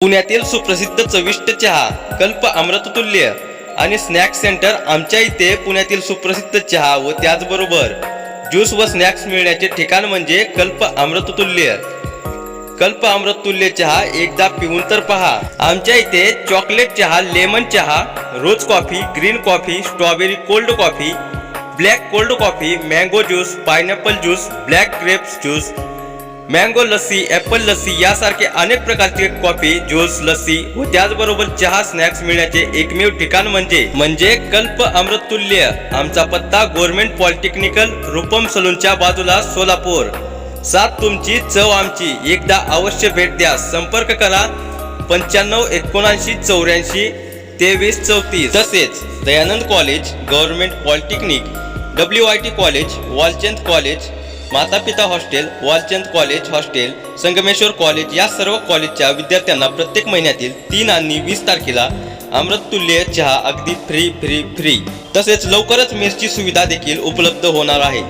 पुण्यातील सुप्रसिद्ध चविष्ट चहा कल्प अमृततुल्य आणि स्नॅक्स सेंटर आमच्या इथे पुण्यातील सुप्रसिद्ध चहा व त्याचबरोबर ज्यूस व स्नॅक्स मिळण्याचे ठिकाण म्हणजे कल्प अमृततुल्य. कल्प अमृततुल्य चहा एकदा पिऊन तर पहा. आमच्या इथे चॉकलेट चहा लेमन चहा rose coffee green coffee strawberry cold coffee black cold coffee mango juice pineapple juice black grapes juice mango lassi apple lassi यासारखे अनेक प्रकारचे कॉफी ज्यूस लस्सी व त्याचबरोबर चहा स्नॅक्स मिळण्याचे एकमेव ठिकाण म्हणजे म्हणजे कल्प अमृततुल्य आमचा पत्ता गव्हर्नमेंट पॉलिटेक्निकल रूपम सलूनच्या बाजूला सोलापूर. सात तुमची चव आमची. एकदा अवश्य भेट द्या. संपर्क करा. पंच्याण्णव एकोणऐंशी चौऱ्याऐंशी तेवीस चौतीस. तसेच Dayanand college government polytechnic W I T college Walchand college माता पिता hostel Walchand college hostel Sangameshwar college या सर्व कॉलेजच्या विद्यार्थ्यांना प्रत्येक महिन्यातील तीन आणि वीस तारखेला अमृततुल्य चहा अगदी फ्री फ्री फ्री तसेच लवकरच मेसची सुविधा देखील उपलब्ध होणार आहे.